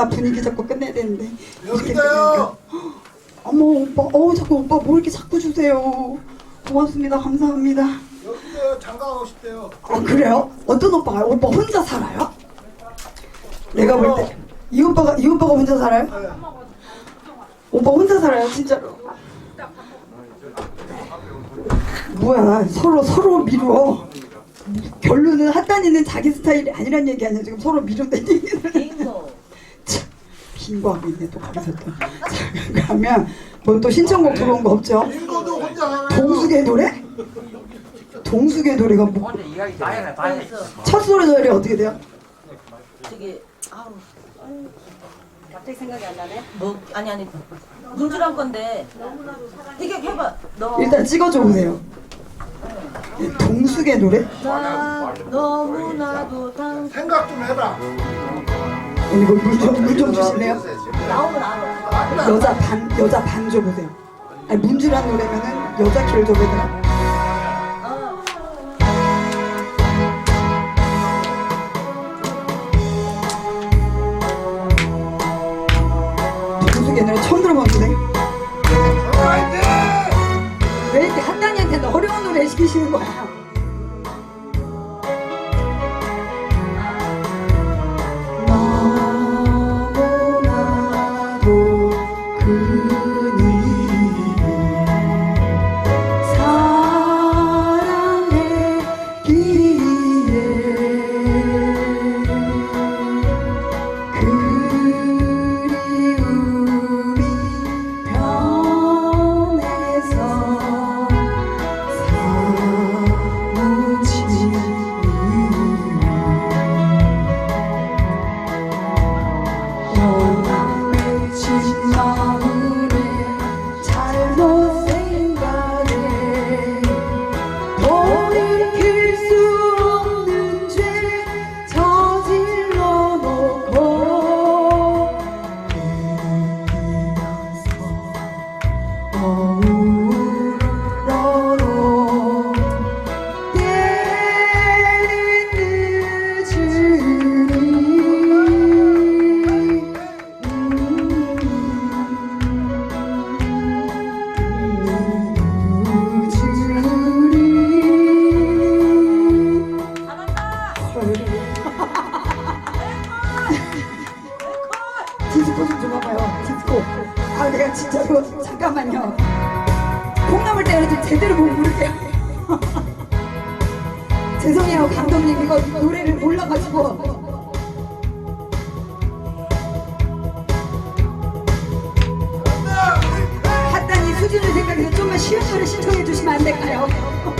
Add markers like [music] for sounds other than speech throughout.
나 분위기 잡고 끝내야 되는데 이렇게 여기다요. 끝내니까. 어머 오빠 어 자꾸 오빠 뭐 이렇게 자꾸 주세요 고맙습니다 감사합니다 여기서 장가 가고 싶대요. 아 그래요? 어떤 오빠가 오빠 혼자 살아요? 내가 볼 때 이 오빠가 이 오빠가 혼자 살아요? 네. 오빠 혼자 살아요 진짜로 뭐야 서로 서로 미루어 결론은 핫단이는 자기 스타일이 아니란 얘기 아니야 지금 서로 미룬다는 얘기는 있네 또 거기서 또 자, 그러면 뭐또 신청곡 들어온 거 없죠? 동숙의 노래? 동숙의 노래가 뭐, 첫 소리 노래 어떻게 돼요? 저기 아우 아유, 갑자기 생각이 안 나네. 뭐 아니 아니 문주란 건데 이게 해봐. 너 일단 찍어줘 보세요 동숙의 노래? 나 너무나도 당 생각 좀 해봐. 언니 물좀 주실래요? 나오면 알아. 여자 반 여자 반줘 보세요. 아니 문주란 노래면은 여자 키를 줘보더라. 어. 동숙의 노래 처음 들어봤는데! 왜 이렇게 한단이한테 어려운 노래 시키시는 거야? 안 될까요?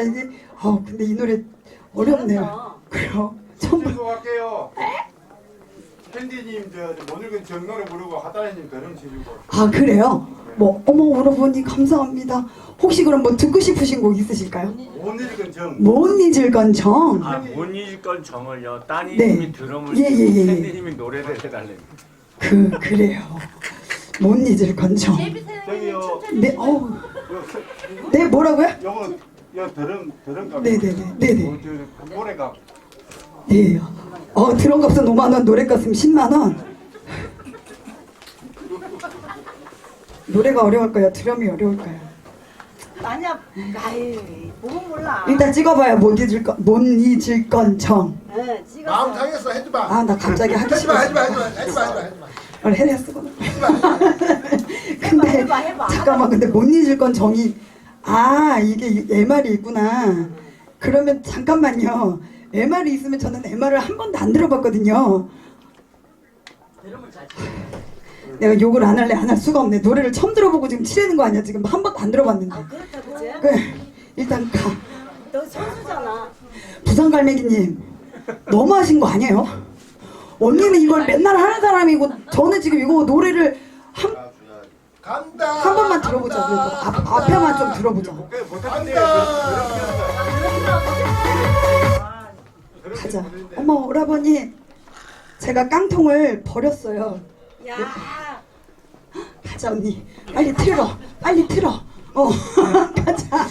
이게 아 근데 이 노래 어렵네요 그래요 신고 갈게요. 캔디님 저 오늘은 정노래 부르고 하다니님 드럼 치주고. 아 그래요? 뭐 어머 오라버니 감사합니다. 혹시 그럼 뭐 듣고 싶으신 곡 있으실까요? 못 읽은 정. 못 잊을 건 정. 아, 못 잊을 건 정을요. 네. 따님이 드럼을 예, 예, 예, 예. 팬님이 노래를 해달래. 그 그래요. 못 잊을 건 정. 저기요. 네, 서- 네 뭐라고요? 요거 요 드럼 드럼 값. 네네네, 네네. 어, 저 노래가 네. 어 드럼 값은 5만 원, 노래 값은 10만 원. 노래가 어려울까요? 드럼이 어려울까요? 아니야 아유 보고 몰라 일단 찍어봐요. 못 잊을 건, 못 잊을 건 정. 네, 찍었어 마음 상했어 해지 마. 아 나 갑자기 하기 마 싫어. 하지 마 하지 마 하지 마 하지 마. 원래 해야 쓰구나. 근데 해봐, 해봐. 잠깐만 근데 못 잊을 건 정이 아 이게 MR이 있구나. 그러면 잠깐만요. MR이 있으면 저는 MR을 한 번도 안 들어봤거든요. [sighs] 내가 욕을 안 할래 안 할 수가 없네. 노래를 처음 들어보고 지금 치려는 거 아니야 지금 한 번도 안 들어봤는데. 그렇다 그치? 그래 일단 가. 너 선수잖아 부산 갈매기님 너무 하신 거 아니에요? 언니는 이걸 맨날 하는 사람이고 저는 지금 이거 노래를 한, 간다. 한 번만 들어보자 그래도. 앞. 앞에만 좀 들어보자. 못 못하는데 가자. 어머 오라버니. 제가 깡통을 버렸어요. 야. 가자 언니. 빨리 틀어. 빨리 틀어. 어 [laughs] 가자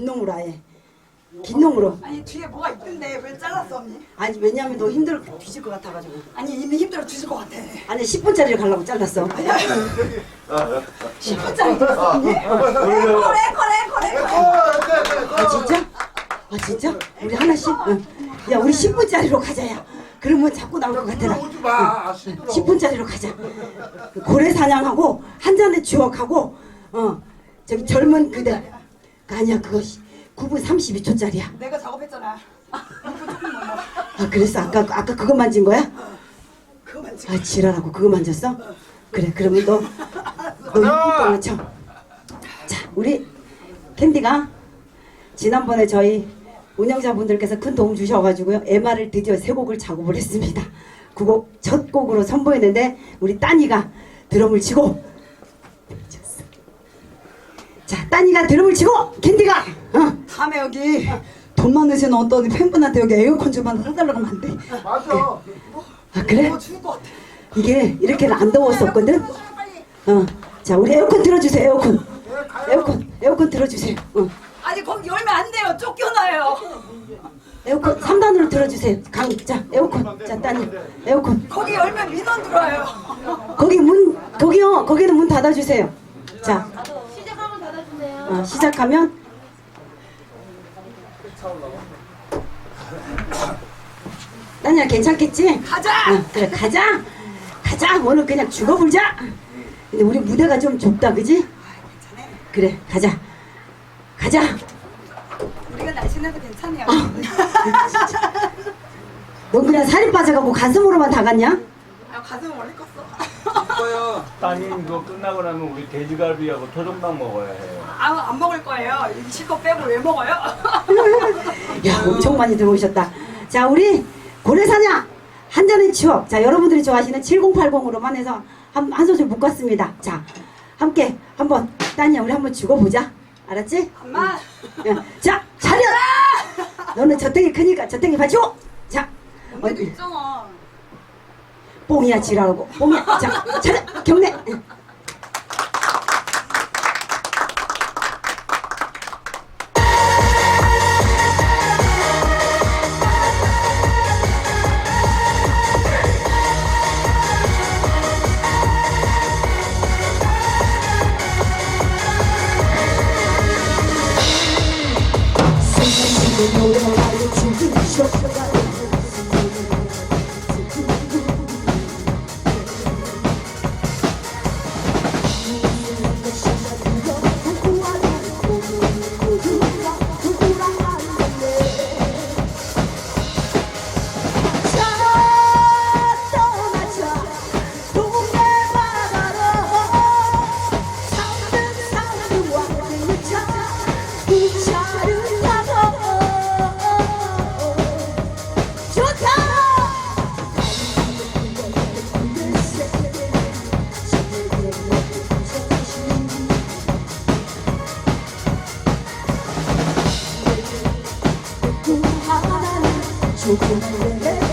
긴 놈으로 아예. 긴 놈으로. 아니 뒤에 뭐가 있던데 왜 잘랐어 언니? 아니 왜냐면 너 힘들어 뒤질 것 같아가지고. 아니 이미 힘들어 뒤질 것 같아. 아니 10분짜리를 가려고 잘랐어. 10분짜리 들었어 언니? 에코래 에코래 에코래 아 진짜? 아 진짜? 우리 하나씩? 응. 야 우리 10분짜리로 가자야. 그러면 자꾸 나올 것. 오지 마. 아, 힘들어. 10분짜리로 가자. 고래 사냥하고 한 잔의 추억하고 어 저기 젊은 그대 아니야 그거 9분 32초짜리야. 내가 작업했잖아. 아 그랬어 아까 아까 그거 만진 거야? 그거 만 지금. 아 지랄하고 그거 만졌어? 그래 그러면 너너 이쁘게 쳐. 자 우리 캔디가 지난번에 저희 운영자분들께서 큰 도움 주셔가지고요 MR을 드디어 세 곡을 작업을 했습니다. 그 곡 첫 곡으로 선보였는데 우리 따니가 드럼을 치고. 자 따니가 드럼을 치고 캔디가 어. 다음에 여기 돈 많으신 어떤 팬분한테 여기 에어컨 좀 하나 사달라고 하면 안 돼? 맞아. 아 그래? 어 죽을 것 같아. 이게 이렇게는 안 더웠었거든. 어, 자 우리 에어컨 틀어주세요. 에어컨, 에어컨, 에어컨 틀어주세요. 어, 아니 거기 열면 안 돼요. 쫓겨나요. 에어컨 3단으로 틀어주세요. 강, 자 에어컨, 자 따니, 에어컨. 거기 열면 민원 들어와요. 거기 문, 거기요, 거기는 문 닫아주세요. 자, 시작하면 닫아주세요. 어, 시작하면. 따니야 괜찮겠지? 가자. 어, 그래 가자, 가자. 오늘 그냥 죽어보자. 근데 우리 무대가 좀 좁다, 그지? 그래 가자, 가자. 우리가 날씬해도 괜찮아요. 넌 그냥 살이 빠져갖고 가슴으로만 다 갔냐? 아, 가슴은 원래 컸어. 이뻐요. 따님 그거 끝나고 나면 우리 돼지갈비하고 토종닭 먹어야 해요. 아, 안 먹을 거예요. 이 실컷 빼고 왜 먹어요? [laughs] 야 엄청 많이 들어오셨다. 자 우리 고래사냥 한 잔의 추억. 자 여러분들이 좋아하시는 7080으로만 해서 한, 한 소절 묶었습니다. 자 함께 한번 따니야 우리 한번 죽어보자. 알았지? 엄마. 야, 자 차렷. 너는 저땡이 크니까 저땡이 받치고. 자 언니도 어, 있잖아. 뽕이야 지랄하고. 뽕이야. 자 찾아 경례. Thank you. Cool, cool, cool.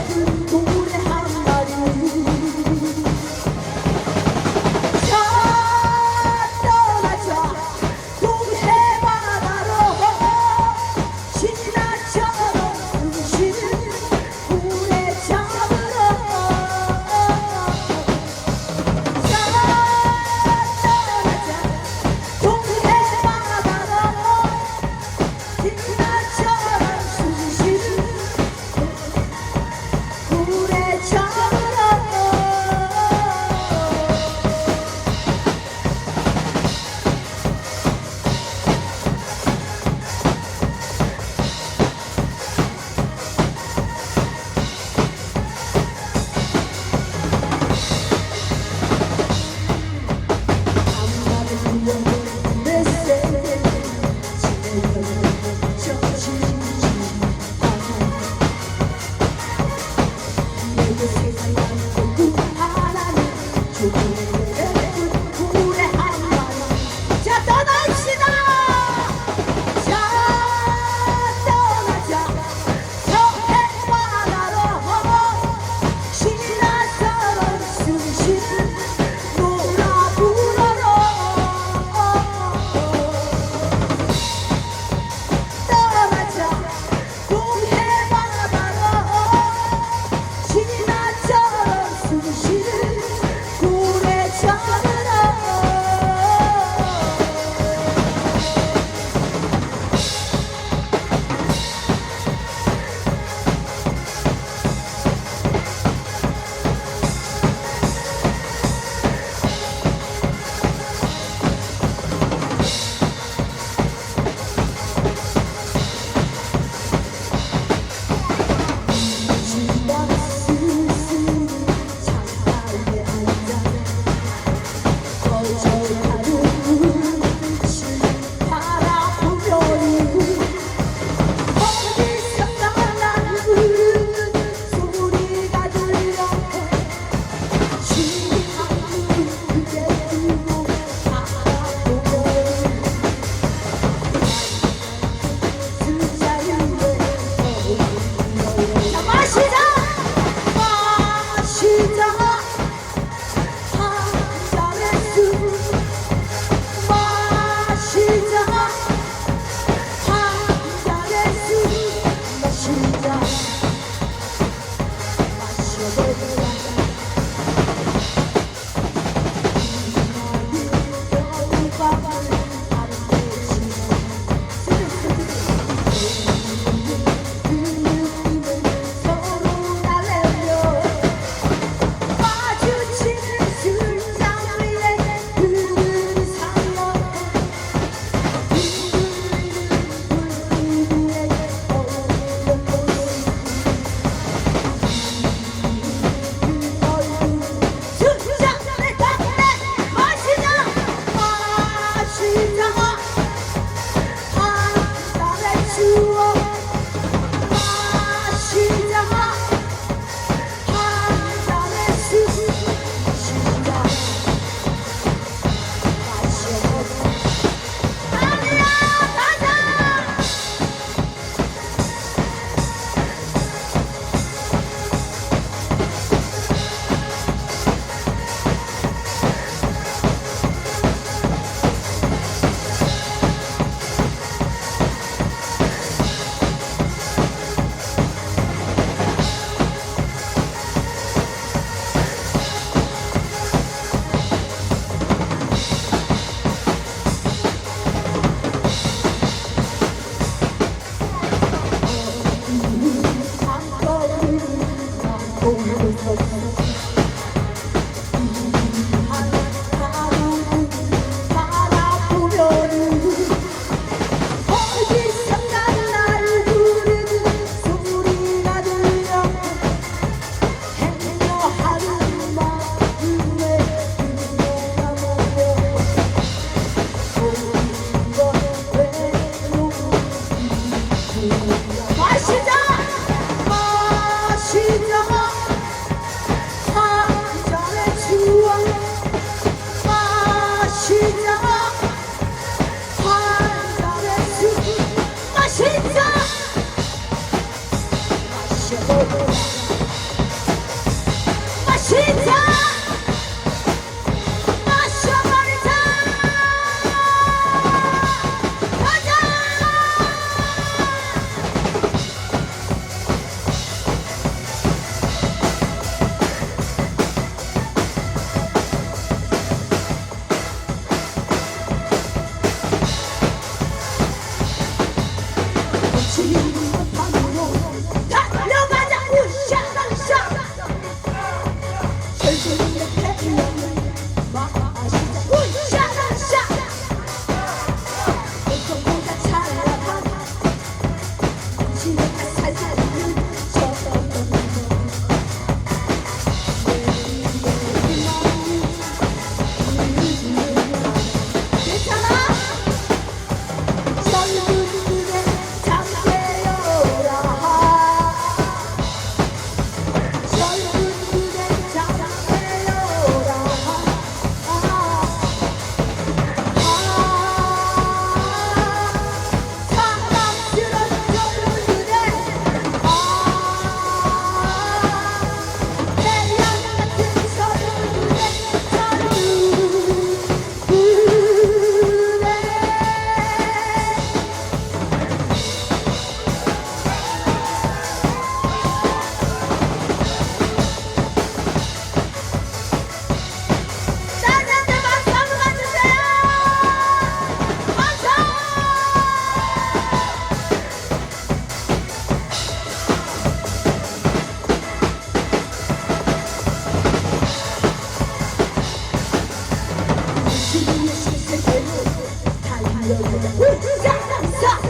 Woo!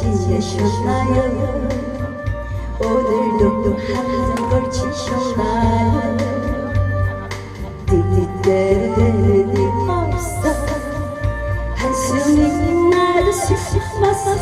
sensiz yaşamayım Olurdum hatta kaçışmayım Dediklerini hapsa Her sürü günler sıkmasa